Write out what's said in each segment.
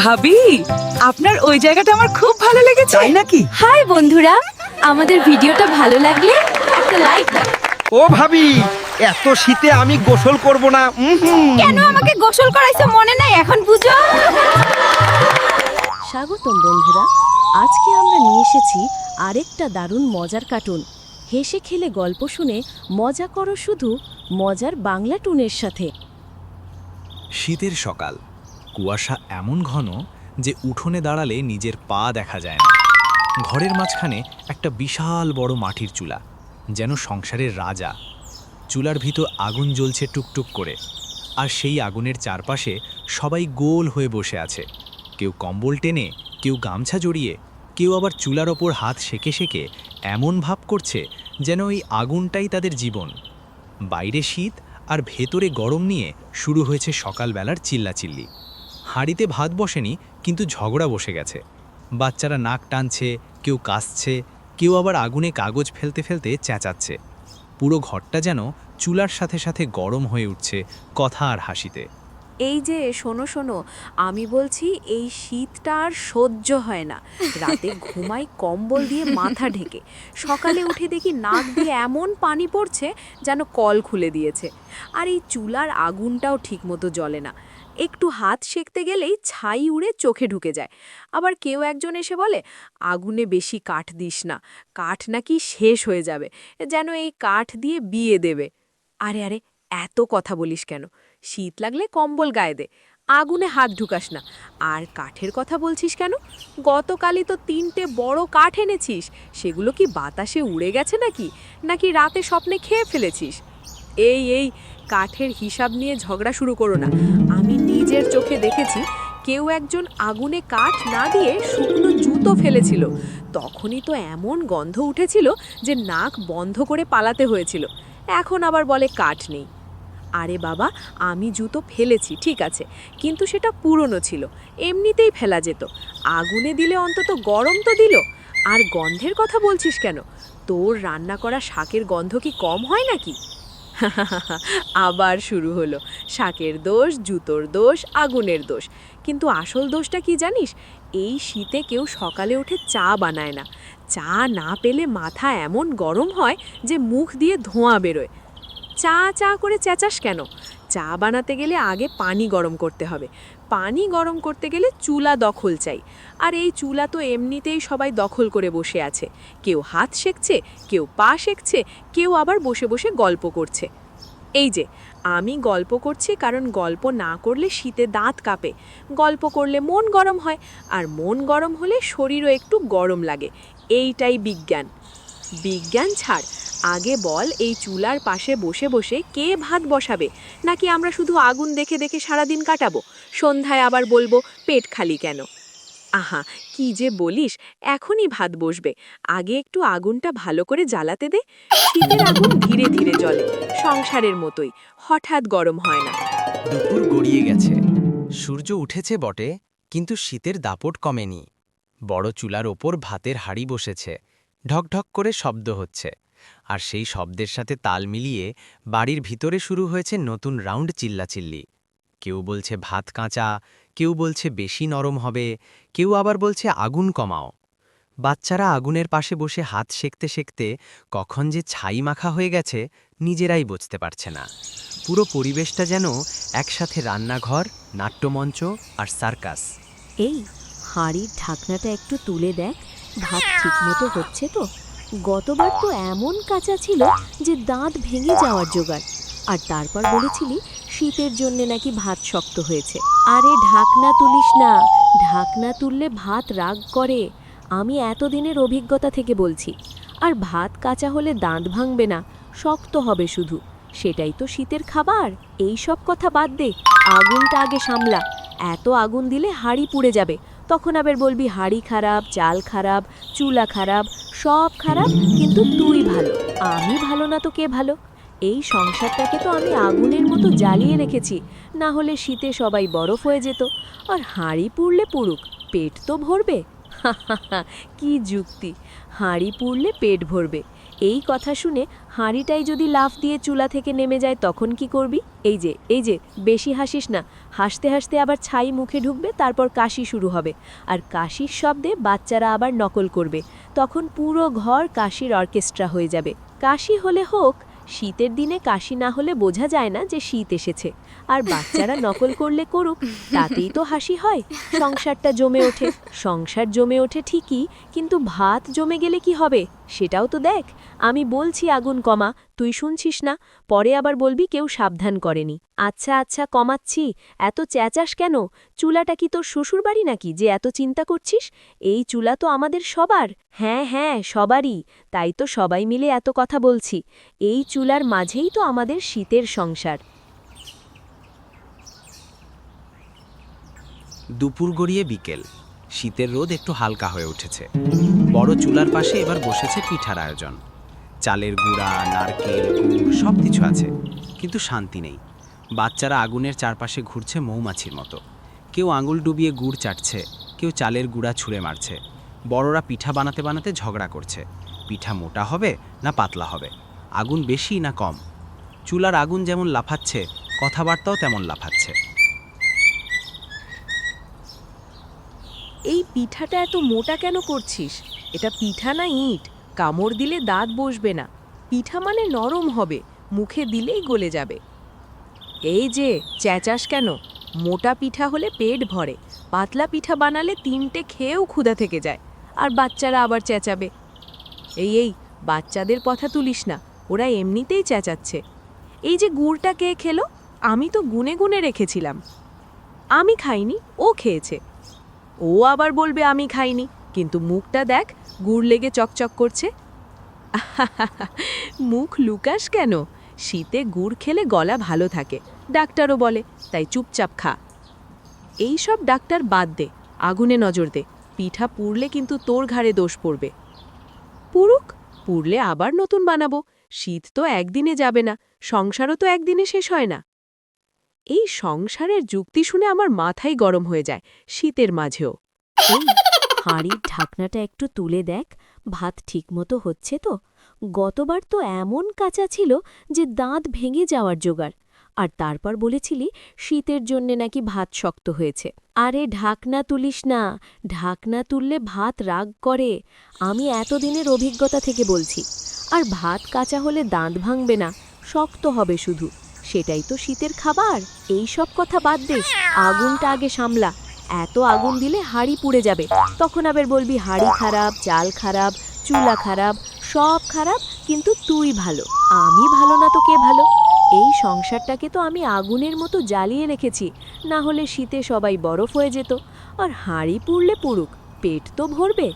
ভাবি আপনার ওই জায়গাটা আমার খুব ভালো লেগেছে। তাই নাকি? হাই বন্ধুরা আমাদের ভিডিওটা ভালো লাগলে একটা লাইক ও ভাবি এত শীতে আমি গোসল করব না। কেন আমাকে গোসল করাইছো মনে নাই এখন বুঝো? স্বাগতম বন্ধুরা আজকে আমরা নিয়ে এসেছি আরেকটা দারুণ মজার কার্টুন হেসে খেলে গল্প শুনে মজা করো শুধু মজার বাংলা টুনের সাথে। শীতের সকাল কুয়াশা এমন ঘন যে উঠোনে দাঁড়ালে নিজের পা দেখা যায় না। ঘরের মাঝখানে একটা বিশাল বড় মাটির চুলা, যেন সংসারের রাজা। চুলার ভিতর আগুন জ্বলছে টুকটুক করে, আর সেই আগুনের চারপাশে সবাই গোল হয়ে বসে আছে। কেউ কম্বল টেনে, কেউ গামছা জড়িয়ে, কেউ আবার চুলার ওপর হাত সেকে সেকে এমন ভাব করছে যেন ওই আগুনটাই তাদের জীবন। বাইরে শীত আর ভেতরে গরম নিয়ে শুরু হয়েছে সকালবেলার চিল্লাচিল্লি। হাঁড়িতে ভাত বসেনি কিন্তু ঝগড়া বসে গেছে। বাচ্চারা নাক টানছে কেউ কাশছে কেউ আবার আগুনে কাগজ ফেলতে ফেলতে চেঁচাচ্ছে। পুরো ঘরটা যেন চুলার সাথে সাথে গরম হয়ে উঠছে কথা আর হাসিতে। এই যে শোনো শোনো আমি বলছি এই শীতটা আর সহ্য হয় না। রাতে ঘুমাই কম্বল দিয়ে মাথা ঢেকে। সকালে উঠে দেখি নাক দিয়ে এমন পানি পড়ছে যেন কল খুলে দিয়েছে। আর এই চুলার আগুনটাও ঠিকমতো জ্বলে না। একটু হাত সেকতে গেলেই ছাই উড়ে চোখে ঢুকে যায়। আবার কেউ একজন এসে বলে, আগুনে বেশি কাঠ দিস না, কাঠ নাকি শেষ হয়ে যাবে, যেন এই কাঠ দিয়ে বিয়ে দেবে। আরে আরে, এত কথা বলিস কেন? শীত লাগলে কম্বল গায়ে দে, আগুনে হাত ঢুকাস না। আর কাঠের কথা বলছিস কেন? গতকালই তো তিনটে বড় কাঠ এনেছিস, সেগুলো কি বাতাসে উড়ে গেছে নাকি? নাকি রাতে স্বপ্নে খেয়ে ফেলেছিস? এই এই কাঠের হিসাব নিয়ে ঝগড়া শুরু করো না। আমি নিজের চোখে দেখেছি কেউ একজন আগুনে কাঠ না দিয়ে শুকনো জুতো ফেলেছিল। তখনই তো এমন গন্ধ উঠেছিল যে নাক বন্ধ করে পালাতে হয়েছিল। এখন আবার বলে কাঠ নেই। আরে বাবা, আমি জুতো ফেলেছি, ঠিক আছে, কিন্তু সেটা পুরনো ছিল, এমনিতেই ফেলা যেত। আগুনে দিলে অন্তত গরম তো দিল। আর গন্ধের কথা বলছিস কেন? তোর রান্না করা শাকের গন্ধ কি কম হয় নাকি? আবার শুরু হলো। শাকের দোষ, জুতোর দোষ, আগুনের দোষ। কিন্তু আসল দোষটা কি জানিস? এই শীতে কেউ সকালে উঠে চা বানায় না। চা না পেলে মাথা এমন গরম হয় যে মুখ দিয়ে ধোঁয়া বেরোয়। চা চা করে চেঁচাস কেন? চা বানাতে গেলে আগে পানি গরম করতে হবে। পানি গরম করতে গেলে চুলা দখল চাই। আর এই চুলা তো এমনিতেই সবাই দখল করে বসে আছে। কেউ হাত সেকছে, কেউ পা সেকছে, কেউ আবার বসে বসে গল্প করছে। এই যে, আমি গল্প করছি কারণ গল্প না করলে শীতে দাঁত কাঁপে। গল্প করলে মন গরম হয়, আর মন গরম হলে শরীরও একটু গরম লাগে। এইটাই বিজ্ঞান। বিজ্ঞান ছাড়। আগে বল এই চুলার পাশে বসে বসে কে ভাত বসাবে? নাকি আমরা শুধু আগুন দেখে দেখে সারাদিন কাটাবো? সন্ধ্যায় আবার বলব, পেট খালি কেন? আহা, কি যে বলিস, এখনই ভাত বসবে। আগে একটু আগুনটা ভালো করে জ্বালাতে দে। শীতের আগুন ধীরে ধীরে জ্বলে, সংসারের মতোই। হঠাৎ গরম হয় না। দুপুর গড়িয়ে গেছে। সূর্য উঠেছে বটে, কিন্তু শীতের দাপট কমেনি। বড় চুলার ওপর ভাতের হাড়ি বসেছে। ঢকঢক করে শব্দ হচ্ছে। আর সেই শব্দের সাথে তাল মিলিয়ে বাড়ির ভিতরে শুরু হয়েছে নতুন রাউন্ড চিল্লাচিল্লি। কেউ বলছে ভাত কাঁচা, কেউ বলছে বেশি নরম হবে, কেউ আবার বলছে আগুন কমাও। বাচ্চারা আগুনের পাশে বসে হাত সেকতে সেকতে কখন যে ছাই মাখা হয়ে গেছে নিজেরাই বুঝতে পারছে না। পুরো পরিবেশটা যেন একসাথে রান্নাঘর, নাট্যমঞ্চ আর সার্কাস। এই, হাঁড়ির ঢাকনাটা একটু তুলে দেখ। ভাত ঠিকমতো হচ্ছে তো? গতবার তো এমন কাঁচা ছিল যে দাঁত ভেঙে যাওয়ার জোগাড়। আর তারপর বলেছিলি শীতের জন্যে নাকি ভাত শক্ত হয়েছে। আরে ঢাকনা তুলিস না। ঢাকনা তুললে ভাত রাগ করে। আমি এতদিনের অভিজ্ঞতা থেকে বলছি। আর ভাত কাঁচা হলে দাঁত ভাঙবে না। শক্ত হবে শুধু। সেটাই তো শীতের খাবার। এই সব কথা বাদ দে। আগুনটা আগে সামলা। এত আগুন দিলে হাঁড়ি পুড়ে যাবে। তখন আবার বলবি হাঁড়ি খারাপ, চাল খারাপ, চুলা খারাপ, সব খারাপ, কিন্তু তুই ভালো। আমি ভালো না তো কে ভালো? এই সংসারটাকে তো আমি আগুনের মতো জ্বালিয়ে রেখেছি, না হলে শীতে সবাই বরফ হয়ে যেত। আর হাঁড়ি পুড়লে পুড়ুক, পেট তো ভরবে। কি যুক্তি! হাঁড়ি পুড়লে পেট ভরবে। এই কথা শুনে হাঁড়িটাই যদি লাফ দিয়ে চুলা থেকে নেমে যায়, তখন কি করবি? এই যে এই যে, বেশি হাসিস না। হাসতে হাসতে আবার ছাই মুখে ঢুকবে, তারপর কাশি শুরু হবে। আর কাশির শব্দে বাচ্চারা আবার নকল করবে। তখন পুরো ঘর কাশির অর্কেস্ট্রা হয়ে যাবে। কাশি হলে হোক, শীতের দিনে কাশি না হলে বোঝা যায় না যে শীত এসেছে। আর বাচ্চারা নকল করলে করুক, তাতেই তো হাসি হয়। সংসারটা জমে ওঠে। সংসার জমে ওঠে ঠিকই, কিন্তু ভাত জমে গেলে কি হবে? সেটাও তো দেখ, আমি বলছি আগুন কমা, তুই শুনছিস না? পরে আবার বলবি কেউ সাবধান করেনি। আচ্ছা আচ্ছা কমাচ্ছি, এত চেঁচাস কেন? চুলাটা কি তোর শ্বশুর বাড়ি নাকি যে এত চিন্তা করছিস? এই চুলা তো আমাদের সবার। হ্যাঁ হ্যাঁ সবারই, তাই তো সবাই মিলে এত কথা বলছি। এই চুলার মাঝেই তো আমাদের শীতের সংসার। দুপুর গড়িয়ে বিকেল, শীতের রোদ একটু হালকা হয়ে উঠেছে। বড় চুলার পাশে এবার বসেছে পিঠার আয়োজন। চালের গুঁড়া, নারকেল, গুড় সব কিছু আছে। কিন্তু শান্তি নেই। বাচ্চারা আগুনের চারপাশে ঘুরছে মৌমাছির মতো। কেউ আঙুল ডুবিয়ে গুড় চাটছে, কেউ চালের গুঁড়া ছুঁড়ে মারছে। বড়রা পিঠা বানাতে বানাতে ঝগড়া করছে। পিঠা মোটা হবে না পাতলা হবে? আগুন বেশি না কম? চুলার আগুন যেমন লাফাচ্ছে, কথাবার্তাও তেমন লাফাচ্ছে। এই পিঠাটা এত মোটা কেন করছিস? এটা পিঠা না ইট? কামড় দিলে দাঁত বসবে না। পিঠা মানে নরম হবে, মুখে দিলেই গলে যাবে। এই যে, চেঁচাস কেন? মোটা পিঠা হলে পেট ভরে, পাতলা পিঠা বানালে তিনটে খেয়েও ক্ষুধা থেকে যায়, আর বাচ্চারা আবার চেঁচাবে। এই এই, বাচ্চাদের কথা তুলিস না, ওরা এমনিতেই চেঁচাচ্ছে। এই যে গুড়টা কে খেলো? আমি তো গুনে গুনে রেখেছিলাম। আমি খাইনি, ও খেয়েছে। ও আবার বলবে আমি খাইনি, কিন্তু মুখটা দেখ গুড় লেগে চকচক করছে। মুখ লুকাস কেন? শীতে গুড় খেলে গলা ভালো থাকে, ডাক্তারও বলে, তাই চুপচাপ খা। এই সব ডাক্তার বাদ দে, আগুনে নজর দে, পিঠা পুড়লে কিন্তু তোর ঘাড়ে দোষ পড়বে। পুরুক, পুড়লে আবার নতুন বানাবো, শীত তো একদিনে যাবে না, সংসারও তো একদিনে শেষ হয় না। এই সংসারের যুক্তি শুনে আমার মাথাই গরম হয়ে যায়, শীতের মাঝেও। হাঁড়ির ঢাকনাটা একটু তুলে দেখ, ভাত ঠিকমতো হচ্ছে তো? গতবার তো এমন কাঁচা ছিল যে দাঁত ভেঙে যাওয়ার জোগাড়। আর তারপর বলেছিলি শীতের জন্যে নাকি ভাত শক্ত হয়েছে। আরে ঢাকনা তুলিস না, ঢাকনা তুললে ভাত রাগ করে। আমি এতদিনের অভিজ্ঞতা থেকে বলছি, আর ভাত কাঁচা হলে দাঁত ভাঙবে না, শক্ত হবে শুধু। সেটাই তো শীতের খাবার, এই সব কথা বাদ দে, আগুনটা আগে সামলা। এত আগুন দিলে হাড়ি পুড়ে যাবে। তখন আবার বলবি, হাড়ি খারাপ, চাল খারাপ, চুলা খারাপ, সব খারাপ, কিন্তু তুই ভালো। আমি ভালো না তো কে ভালো? এই সংসারটাকে তো আমি আগুনের মতো জ্বালিয়ে রেখেছি। না হলে শীতে সবাই বরফ হয়ে যেত। আর হাঁড়ি পুড়লে পুড়ুক, পেট তো ভরবে।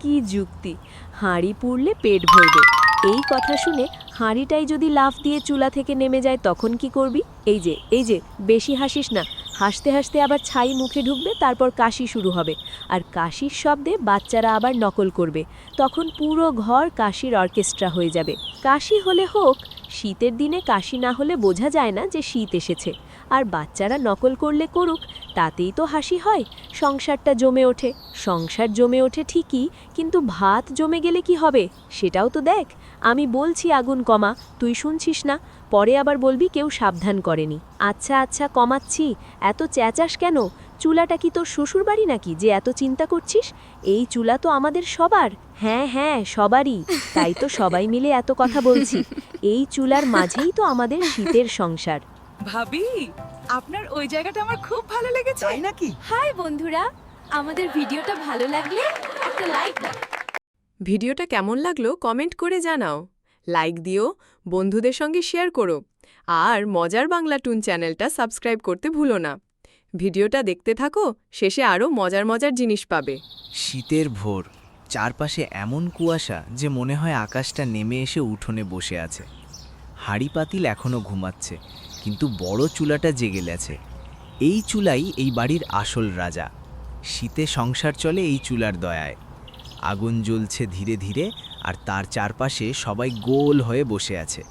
কি যুক্তি। হাঁড়ি পুড়লে পেট ভরবে। এই কথা শুনে হাঁড়িটাই যদি লাফ দিয়ে চুলা থেকে নেমে যায়, তখন কি করবি? এই যে এই যে, বেশি হাসিস না। হাসতে হাসতে আবার ছাই মুখে ঢুকবে, তারপর কাশি শুরু হবে। আর কাশির শব্দে বাচ্চারা আবার নকল করবে। তখন পুরো ঘর কাশির অর্কেস্ট্রা হয়ে যাবে। কাশি হলে হোক, শীতের দিনে কাশি না হলে বোঝা যায় না যে শীত এসেছে। আর বাচ্চারা নকল করলে করুক, তাতেই তো হাসি হয়। সংসারটা জমে ওঠে। সংসার জমে ওঠে ঠিকই, কিন্তু ভাত জমে গেলে কি হবে? সেটাও তো দেখ। আমি বলছি আগুন কমা, তুই শুনছিস না? পরে আবার বলবি কেউ সাবধান করেনি। আচ্ছা আচ্ছা কমাচ্ছি। এত চেঁচাস কেন? চুলাটা কি তোর শ্বশুর বাড়ি নাকি যে এত চিন্তা করছিস? এই চুলা তো আমাদের সবার। হ্যাঁ হ্যাঁ সবারই। তাই তো সবাই মিলে এত কথা বলছি। এই চুলার মাঝেই তো আমাদের শীতের সংসার। ভাবি আপনার ওই জায়গাটা আমার খুব ভালো লেগেছে। তাই নাকি? হাই বন্ধুরা আমাদের ভিডিওটা ভালো লাগলে একটা লাইক দাও। ভিডিওটা কেমন লাগল কমেন্ট করে জানাও। লাইক দিও বন্ধুদের সঙ্গে শেয়ার করো আর মজার বাংলা টুন চ্যানেলটা সাবস্ক্রাইব করতে ভুলো না। ভিডিওটা দেখতে থাকো শেষে আরও মজার মজার জিনিস পাবে। শীতের ভোর চারপাশে এমন কুয়াশা যে মনে হয় আকাশটা নেমে এসে উঠোনে বসে আছে। হাড়ি পাতিল এখনও ঘুমাচ্ছে। কিন্তু বড় চুলাটা জেগে গেছে। এই চুলাই এই বাড়ির আসল রাজা। শীতে সংসার চলে এই চুলার দয়ায়। আগুন জ্বলছে ধীরে ধীরে আর তার চারপাশে সবাই গোল হয়ে বসে আছে।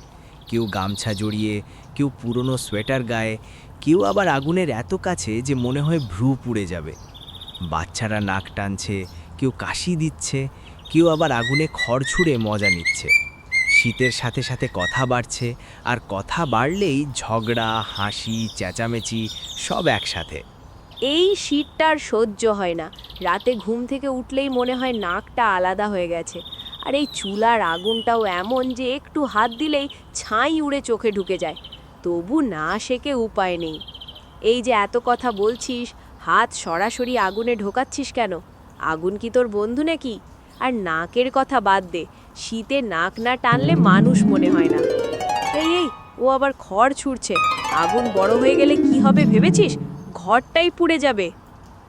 কেউ গামছা জড়িয়ে, কেউ পুরনো সোয়েটার গায়ে, কেউ আবার আগুনের এত কাছে যে মনে হয় ভ্রু পুড়ে যাবে। বাচ্চারা নাক টানছে, কেউ কাশি দিচ্ছে, কেউ আবার আগুনে খড় ছুঁড়ে মজা নিচ্ছে। শীতের সাথে সাথে কথা বাড়ছে, আর কথা বাড়লেই ঝগড়া, হাসি, চেঁচামেচি সব একসাথে। এই শীতটার সহ্য হয় না। রাতে ঘুম থেকে উঠলেই মনে হয় নাকটা আলাদা হয়ে গেছে। আর এই চুলার আগুনটাও এমন যে একটু হাত দিলেই ছাই উড়ে চোখে ঢুকে যায়। তবু না শেখে উপায় নেই। এই যে এত কথা বলছিস, হাত সরাসরি আগুনে ঢোকাচ্ছিস কেন? আগুন কি তোর বন্ধু নাকি? আর নাকের কথা বাদ দে শীতে নাক না টানলে মানুষ মনে হয় না। এই এই, ও আবার খড় ছুঁড়ছে। আগুন বড় হয়ে গেলে কি হবে ভেবেছিস? ঘরটাই পুড়ে যাবে।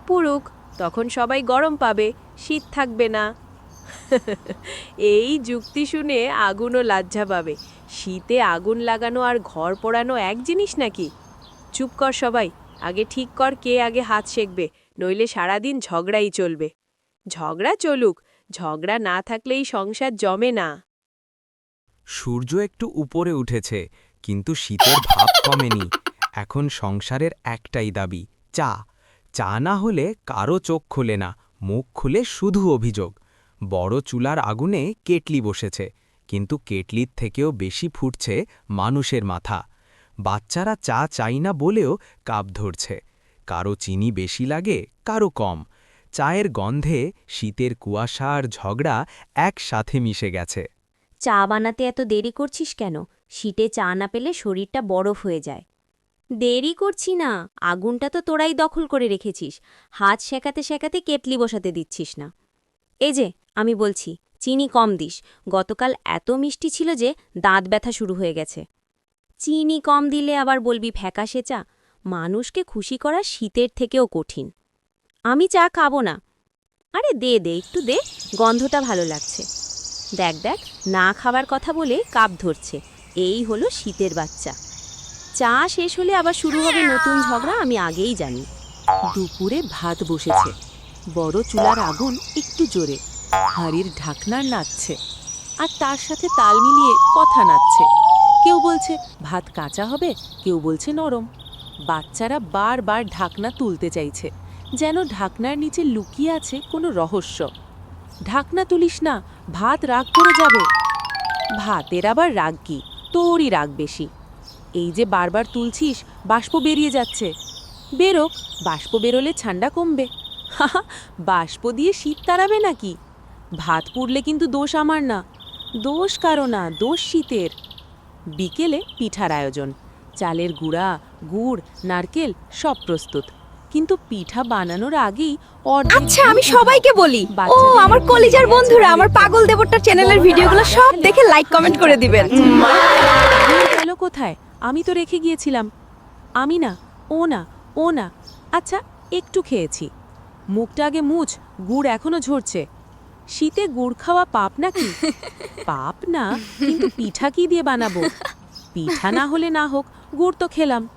পুরুক তখন সবাই গরম পাবে, শীত থাকবে না। এই যুক্তি শুনে আগুনও লাজ্জা পাবে। শীতে আগুন লাগানো আর ঘর পোড়ানো এক জিনিস নাকি? চুপ কর সবাই, আগে ঠিক কর কে আগে হাত সেকবে, নইলে সারাদিন ঝগড়াই চলবে। ঝগড়া চলুক ঝগড়া না থাকলেই সংসার জমে না। সূর্য একটু উপরে উঠেছে, কিন্তু শীতের ভাব কমেনি। এখন সংসারের একটাই দাবি, চা। চা না হলে কারও চোখ খোলে না, মুখ খুলে শুধু অভিযোগ। বড় চুলার আগুনে কেটলি বসেছে, কিন্তু কেটলির থেকেও বেশি ফুটছে মানুষের মাথা। বাচ্চারা চা চাই না বলেও কাপ ধরছে, কারও চিনি বেশি লাগে, কারও কম। চায়ের গন্ধে শীতের কুয়াশা আর ঝগড়া একসাথে মিশে গেছে। চা বানাতে এত দেরি করছিস কেন? শীতে চা না পেলে শরীরটা বরফ হয়ে যায়। দেরি করছি না, আগুনটা তো তোরাই দখল করে রেখেছিস। হাত শেখাতে শেখাতে কেটলি বসাতে দিচ্ছিস না। এই যে, আমি বলছি, চিনি কম দিস। গতকাল এত মিষ্টি ছিল যে দাঁত ব্যথা শুরু হয়ে গেছে। চিনি কম দিলে আবার বলবি ফ্যাকাশে চা? মানুষকে খুশি করা শীতের থেকেও কঠিন। আমি চা খাব না। আরে দে দে, একটু দে, গন্ধটা ভালো লাগছে। দেখ দেখ, না খাবার কথা বলে কাপ ধরছে। এই হলো শীতের বাচ্চা। চা শেষ হলে আবার শুরু হবে নতুন ঝগড়া, আমি আগেই জানি। দুপুরে ভাত বসেছে। বড় চুলার আগুন একটু জোরে। হাড়ির ঢাকনার নাচছে আর তার সাথে তাল মিলিয়ে কথা নাচছে কেউ বলছে, ভাত কাঁচা হবে? কেউ বলছে, নরম। বাচ্চারা বারবার ঢাকনা তুলতে চাইছে। যেন ঢাকনার নিচে লুকিয়ে আছে কোনো রহস্য। ঢাকনা তুলিস না, ভাত রাগ করে যাবে। ভাতের আবার রাগ কি? তোরই রাগ বেশি। এই যে বারবার তুলছিস, বাষ্প বেরিয়ে যাচ্ছে। বেরোক, বাষ্প বেরোলে ঠান্ডা কমবে। বাষ্প দিয়ে শীত তাড়াবে নাকি? ভাত পুড়লে কিন্তু দোষ আমার না। দোষ কারও না, দোষ শীতের। বিকেলে পিঠার আয়োজন। চালের গুঁড়া, গুড়, নারকেল সব প্রস্তুত। কিন্তু পিঠা বানানোর আগেই আচ্ছা আমি সবাইকে বলি। ও আমার কলিজার বন্ধুরা আমার পাগল দেবরটার চ্যানেলের ভিডিওগুলো সব দেখে লাইক কমেন্ট করে দিবেন। গেল কোথায়? আমি তো রেখে গিয়েছিলাম। আমি না ও না ও না। আচ্ছা একটু খেয়েছি। মুখটা আগে মুছ গুড় এখনও ঝরছে। শীতে গুড় খাওয়া পাপ নাকি? পাপ না কিন্তু পিঠা কি দিয়ে বানাবো? পিঠা না হলে না হোক গুড় তো খেলাম।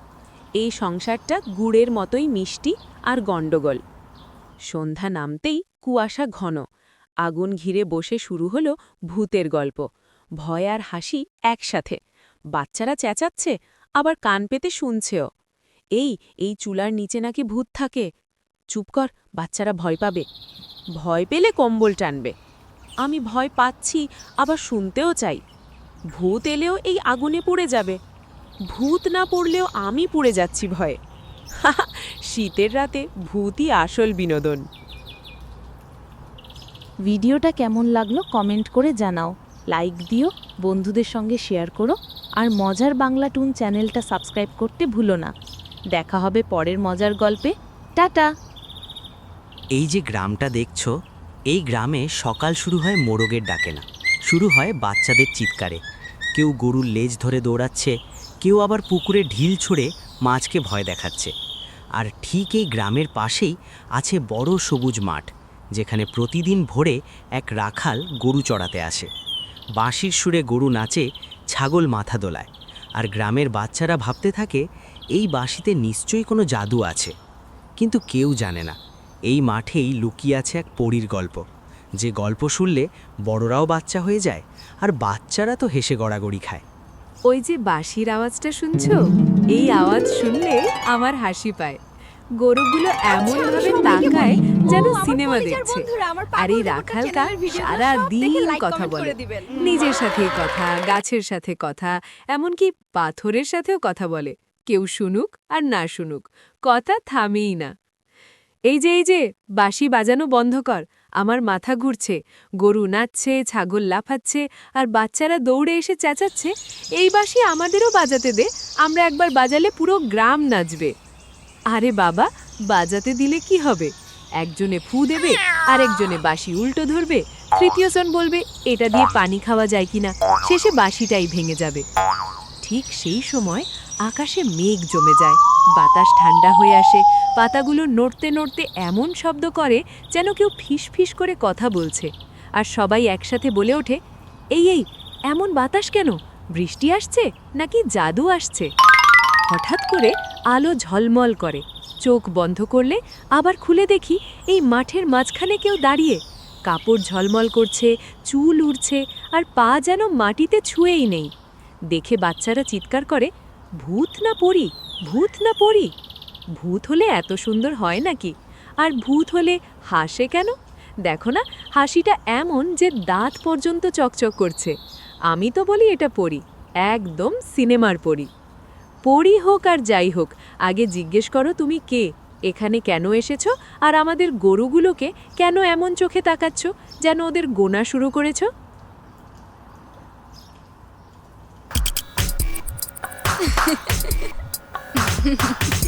এই সংসারটা গুড়ের মতোই মিষ্টি আর গণ্ডগোল। সন্ধ্যা নামতেই কুয়াশা ঘন। আগুন ঘিরে বসে শুরু হলো ভূতের গল্প। ভয় আর হাসি একসাথে। বাচ্চারা চেঁচাচ্ছে, আবার কান পেতে শুনছেও। এই এই চুলার নিচে নাকি ভূত থাকে? চুপ কর, বাচ্চারা ভয় পাবে। ভয় পেলে কম্বল টানবে। আমি ভয় পাচ্ছি, আবার শুনতেও চাই। ভূত এলেও এই আগুনে পুড়ে যাবে। ভূত না পড়লেও আমি পুড়ে যাচ্ছি ভয়ে। শীতের রাতে ভূতই আসল বিনোদন। ভিডিওটা কেমন লাগল কমেন্ট করে জানাও। লাইক দিও বন্ধুদের সঙ্গে শেয়ার করো আর মজার বাংলা টুন চ্যানেলটা সাবস্ক্রাইব করতে ভুলো না। দেখা হবে পরের মজার গল্পে। টাটা! এই যে গ্রামটা দেখছ এই গ্রামে সকাল শুরু হয় মোরগের ডাকে না শুরু হয় বাচ্চাদের চিৎকারে। কেউ গরুর লেজ ধরে দৌড়াচ্ছে কেউ আবার পুকুরে ঢিল ছুঁড়ে মাছকে ভয় দেখাচ্ছে। আর ঠিক এই গ্রামের পাশেই আছে বড় সবুজ মাঠ, যেখানে প্রতিদিন ভোরে এক রাখাল গরু চড়াতে আসে। বাঁশির সুরে গরু নাচে, ছাগল মাথা দোলায়। আর গ্রামের বাচ্চারা ভাবতে থাকে, এই বাঁশিতে নিশ্চয়ই কোনো জাদু আছে। কিন্তু কেউ জানে না, এই মাঠেই লুকিয়ে আছে এক পরীর গল্প। যে গল্প শুনলে বড়রাও বাচ্চা হয়ে যায়, আর বাচ্চারা তো হেসে গড়াগড়ি খায়। ওই যে বাঁশির আওয়াজটা শুনছো? এই আওয়াজ শুনলে আমার হাসি পায়। গরুগুলো এমন ভাবে তাকায় যেন সিনেমা দেখছে। আর এই রাখালটা সারা দিন কথা বলে। নিজের সাথে কথা গাছের সাথে কথা এমনকি পাথরের সাথেও কথা বলে। কেউ শুনুক আর না শুনুক কথা থামেই না। এই যে এই যে বাঁশি বাজানো বন্ধ কর। আমার মাথা ঘুরছে, গরু নাচছে, ছাগল লাফাচ্ছে, আর বাচ্চারা দৌড়ে এসে চেঁচাচ্ছে, এই বাঁশি আমাদেরও বাজাতে দে, আমরা একবার বাজালে পুরো গ্রাম নাচবে। আরে বাবা, বাজাতে দিলে কি হবে? একজনে ফু দেবে, আরেকজনে বাঁশি উল্টো ধরবে তৃতীয়জন বলবে, এটা দিয়ে পানি খাওয়া যায় কিনা? শেষে বাঁশিটাই ভেঙে যাবে। ঠিক সেই সময় আকাশে মেঘ জমে যায়, বাতাস ঠান্ডা হয়ে আসে পাতাগুলো নড়তে নড়তে এমন শব্দ করে যেন কেউ ফিস করে কথা বলছে। আর সবাই একসাথে বলে ওঠে, এই এই, এমন বাতাস কেন? বৃষ্টি আসছে নাকি জাদু আসছে? হঠাৎ করে আলো ঝলমল করে। চোখ বন্ধ করলে আবার খুলে দেখি এই মাঠের মাঝখানে কেউ দাঁড়িয়ে। কাপড় ঝলমল করছে, চুল উড়ছে, আর পা যেন মাটিতে ছুঁয়েই নেই। দেখে বাচ্চারা চিৎকার করে, ভূত না পড়ি ভূত না পড়ি ভূত হলে এত সুন্দর হয় নাকি? আর ভূত হলে হাসে কেন? দেখো না, হাসিটা এমন যে দাঁত পর্যন্ত চকচক করছে। আমি তো বলি এটা পড়ি একদম সিনেমার পড়ি পড়ি হোক আর যাই হোক, আগে জিজ্ঞেস করো তুমি কে, এখানে কেন এসেছ, আর আমাদের গরুগুলোকে কেন এমন চোখে তাকাচ্ছ, যেন ওদের গোনা শুরু করেছ? ভাবি